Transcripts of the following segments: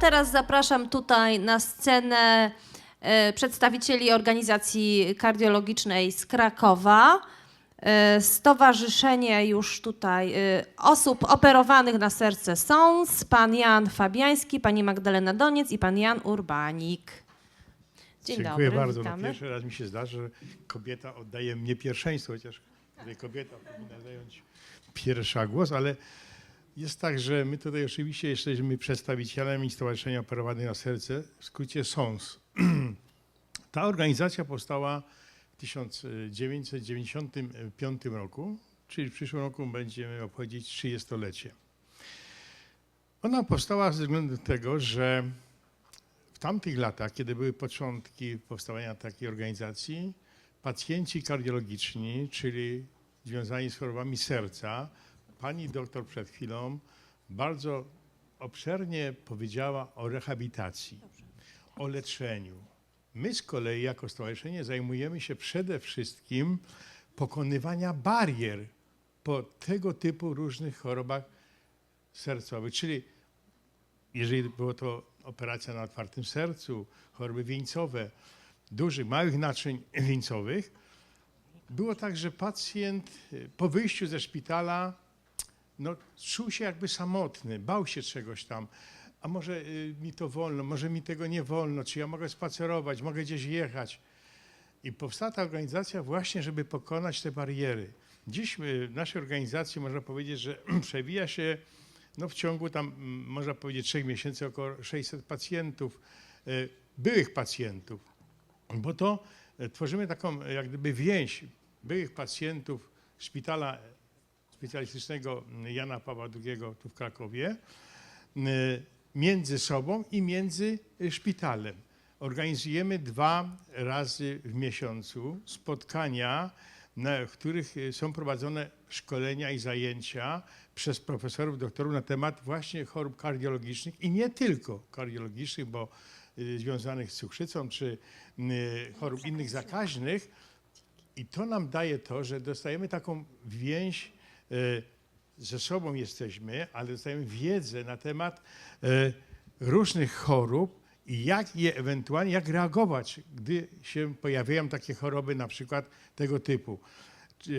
Teraz zapraszam tutaj na scenę e, przedstawicieli organizacji kardiologicznej z Krakowa. E, Stowarzyszenie już tutaj e, osób operowanych na serce SONS, pan Jan Fabiański, pani Magdalena Doniec i pan Jan Urbanik. Dzień Dziękuję dobry, bardzo. No, pierwszy raz mi się zdarza, że kobieta oddaje mnie pierwszeństwo, chociaż kobieta powinna zająć pierwsza głos, ale jest tak, że my tutaj oczywiście jesteśmy przedstawicielami Stowarzyszenia Operowanych na Serce, w skrócie SONS. Ta organizacja powstała w 1995 roku, czyli w przyszłym roku będziemy obchodzić 30-lecie. Ona powstała ze względu tego, że w tamtych latach, kiedy były początki powstawania takiej organizacji, pacjenci kardiologiczni, czyli związani z chorobami serca, pani doktor przed chwilą bardzo obszernie powiedziała o rehabilitacji, o leczeniu. My z kolei jako stowarzyszenie zajmujemy się przede wszystkim pokonywania barier po tego typu różnych chorobach sercowych, czyli jeżeli było to operacja na otwartym sercu, choroby wieńcowe, dużych, małych naczyń wieńcowych, było tak, że pacjent y, po wyjściu ze szpitala no, czuł się jakby samotny, bał się czegoś tam. A może y, mi to wolno, może mi tego nie wolno, czy ja mogę spacerować, mogę gdzieś jechać. I powstała ta organizacja właśnie, żeby pokonać te bariery. Dziś y, w naszej organizacji można powiedzieć, że przewija się no, w ciągu tam, można powiedzieć, trzech miesięcy około 600 pacjentów, y, byłych pacjentów, bo to tworzymy taką jak gdyby więź byłych pacjentów szpitala specjalistycznego Jana Pawła II tu w Krakowie y, między sobą i między y, szpitalem. Organizujemy dwa razy w miesiącu spotkania, na, których y, są prowadzone szkolenia i zajęcia przez profesorów, doktorów na temat właśnie chorób kardiologicznych i nie tylko kardiologicznych, bo związanych z cukrzycą czy chorób innych zakaźnych. I to nam daje to, że dostajemy taką więź, e, ze sobą jesteśmy, ale dostajemy wiedzę na temat e, różnych chorób i jak je ewentualnie, jak reagować, gdy się pojawiają takie choroby na przykład tego typu. E,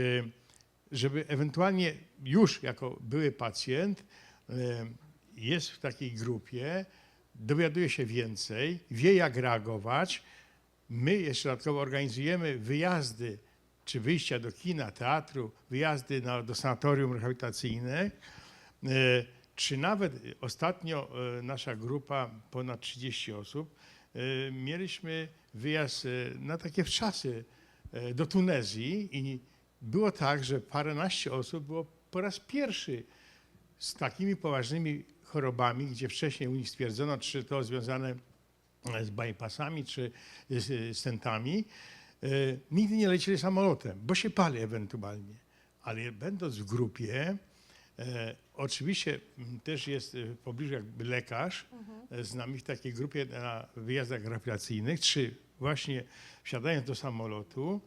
Żeby ewentualnie już jako były pacjent e, jest w takiej grupie, dowiaduje się więcej, wie jak reagować, My jeszcze dodatkowo organizujemy wyjazdy, czy wyjścia do kina, teatru, wyjazdy na, do sanatorium rehabilitacyjne, e, czy nawet ostatnio e, nasza grupa, ponad 30 osób, e, mieliśmy wyjazd na takie wczasy do Tunezji i było tak, że paręnaście osób było po raz pierwszy z takimi poważnymi chorobami, gdzie wcześniej u nich stwierdzono, czy to związane z bypassami czy z stentami, nigdy nie lecieli samolotem, bo się pali ewentualnie. Ale będąc w grupie, e, oczywiście też jest e, w pobliżu jakby lekarz e, z nami w takiej grupie na wyjazdach rehabilitacyjnych, czy właśnie wsiadając do samolotu,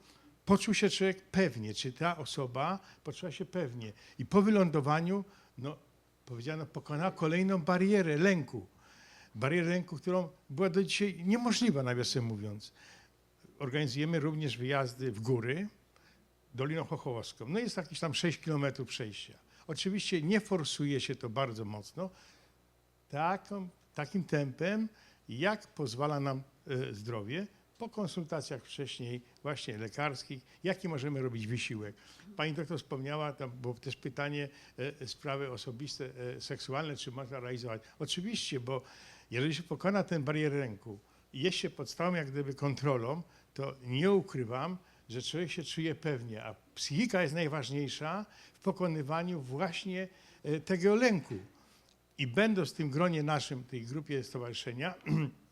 poczuł się człowiek pewnie, czy ta osoba poczuła się pewnie. I po wylądowaniu, no, powiedziano, pokonała kolejną barierę lęku barierę ręku, którą była do dzisiaj niemożliwa, nawiasem mówiąc. Organizujemy również wyjazdy w góry, Doliną Chochołowską. No jest jakieś tam 6 kilometrów przejścia. Oczywiście nie forsuje się to bardzo mocno, takim tempem, jak pozwala nam e, zdrowie, po konsultacjach wcześniej właśnie lekarskich, jaki możemy robić wysiłek. Pani doktor wspomniała, tam było też pytanie, e, sprawy osobiste, e, seksualne, czy można realizować. Oczywiście, bo jeżeli się pokona tę barierę ręku jest się pod stałą jak gdyby kontrolą, to nie ukrywam, że człowiek się czuje pewnie, a psychika jest najważniejsza w pokonywaniu właśnie e, tego lęku. I będąc w tym gronie naszym, tej grupie stowarzyszenia,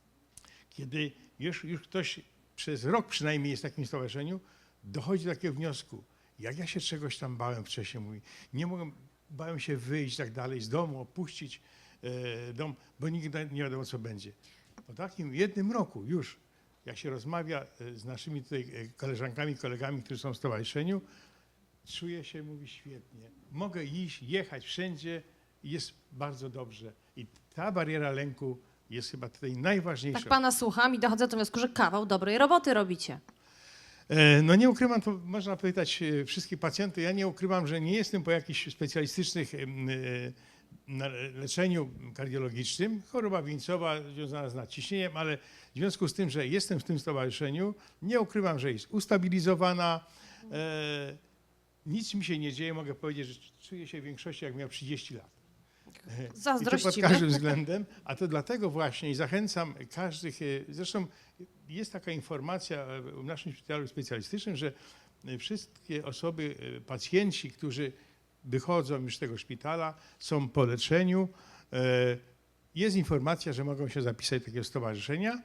kiedy już, już ktoś przez rok przynajmniej jest w takim stowarzyszeniu, dochodzi do takiego wniosku, jak ja się czegoś tam bałem wcześniej, mówi, nie mogłem, bałem się wyjść tak dalej, z domu, opuścić e, dom, bo nigdy nie wiadomo, co będzie. Po takim jednym roku już, jak się rozmawia e, z naszymi tutaj e, koleżankami, kolegami, którzy są w stowarzyszeniu, czuję się, mówi, świetnie. Mogę iść, jechać wszędzie, jest bardzo dobrze. I ta bariera lęku jest chyba tutaj najważniejsza. Tak pana słucham i dochodzę do wniosku, że kawał dobrej roboty robicie. E, No nie ukrywam, to można pytać wszystkich pacjentów, ja nie ukrywam, że nie jestem po jakichś specjalistycznych na- leczeniu kardiologicznym. Choroba wieńcowa związana z nadciśnieniem, ale w związku z tym, że jestem w tym stowarzyszeniu, nie ukrywam, że jest ustabilizowana. E, nic mi się nie dzieje, mogę powiedzieć, że czuję się w większości jak miał 30 lat. E, I to pod Zazdrościmy. każdym względem, a to dlatego właśnie i zachęcam każdych, e, zresztą jest taka informacja e, w naszym szpitalu specjalistycznym, że wszystkie osoby, pacjenci, którzy wychodzą już z tego szpitala, są po leczeniu, e, jest informacja, że mogą się zapisać do takiego stowarzyszenia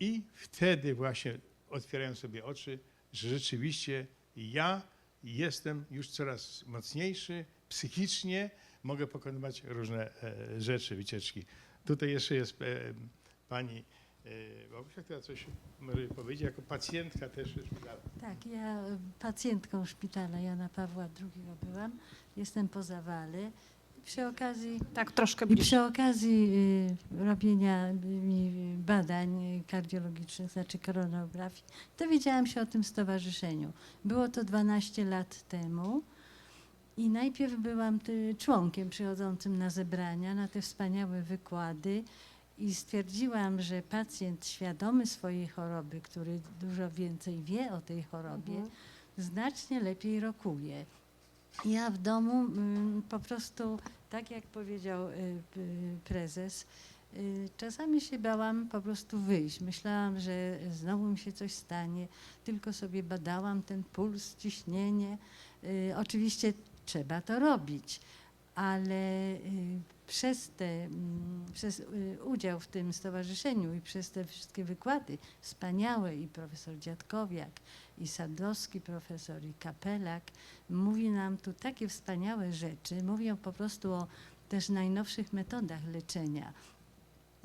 i wtedy właśnie otwierają sobie oczy, że rzeczywiście ja jestem już coraz mocniejszy psychicznie, mogę pokonywać różne e, rzeczy, wycieczki. Tutaj jeszcze jest e, pani e, Bogusia, która coś może powiedzieć, jako pacjentka też szpitala. Tak, ja y, pacjentką szpitala Jana Pawła II byłam. Jestem po zawale. Przy okazji, Tak, troszkę I przy okazji y, robienia y, badań kardiologicznych, znaczy koronografii, dowiedziałam się o tym stowarzyszeniu. Było to 12 lat temu i najpierw byłam ty, członkiem przychodzącym na zebrania, na te wspaniałe wykłady i stwierdziłam, że pacjent świadomy swojej choroby, który dużo więcej wie o tej chorobie, Mhm. znacznie lepiej rokuje. Ja w domu mm, po prostu, tak jak powiedział y, y, prezes, y, czasami się bałam po prostu wyjść. Myślałam, że znowu mi się coś stanie, tylko sobie badałam ten puls, ciśnienie. Y, Oczywiście trzeba to robić, ale y, przez, te, mm, przez y, udział w tym stowarzyszeniu i przez te wszystkie wykłady wspaniałe i profesor Dziadkowiak, i Sadowski profesor, i Kapelak, mówi nam tu takie wspaniałe rzeczy. Mówią po prostu o też najnowszych metodach leczenia.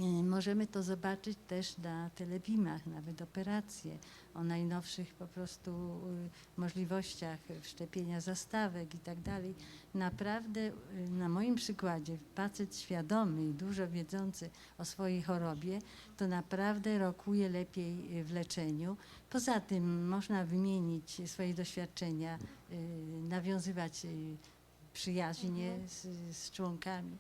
Y, Możemy to zobaczyć też na telebimach, nawet operacje, o najnowszych po prostu y, możliwościach wszczepienia zastawek i tak dalej. Naprawdę y, na moim przykładzie pacjent świadomy i dużo wiedzący o swojej chorobie, to naprawdę rokuje lepiej y, w leczeniu. Poza tym można wymienić swoje doświadczenia, nawiązywać przyjaźnie z, z członkami.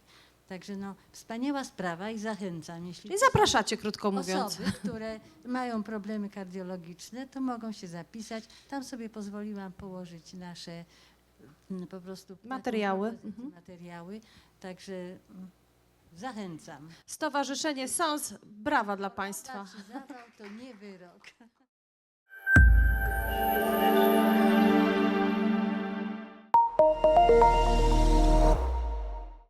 Także no, wspaniała sprawa i zachęcam. Jeśli I zapraszacie, krótko mówiąc. Osoby, które mają problemy kardiologiczne, to mogą się zapisać. Tam sobie pozwoliłam położyć nasze mm, po prostu Materiały. Mhm. materiały. Także mm, zachęcam. Stowarzyszenie SONS, brawa dla Państwa. Tak Patrzy zawał, to nie wyrok.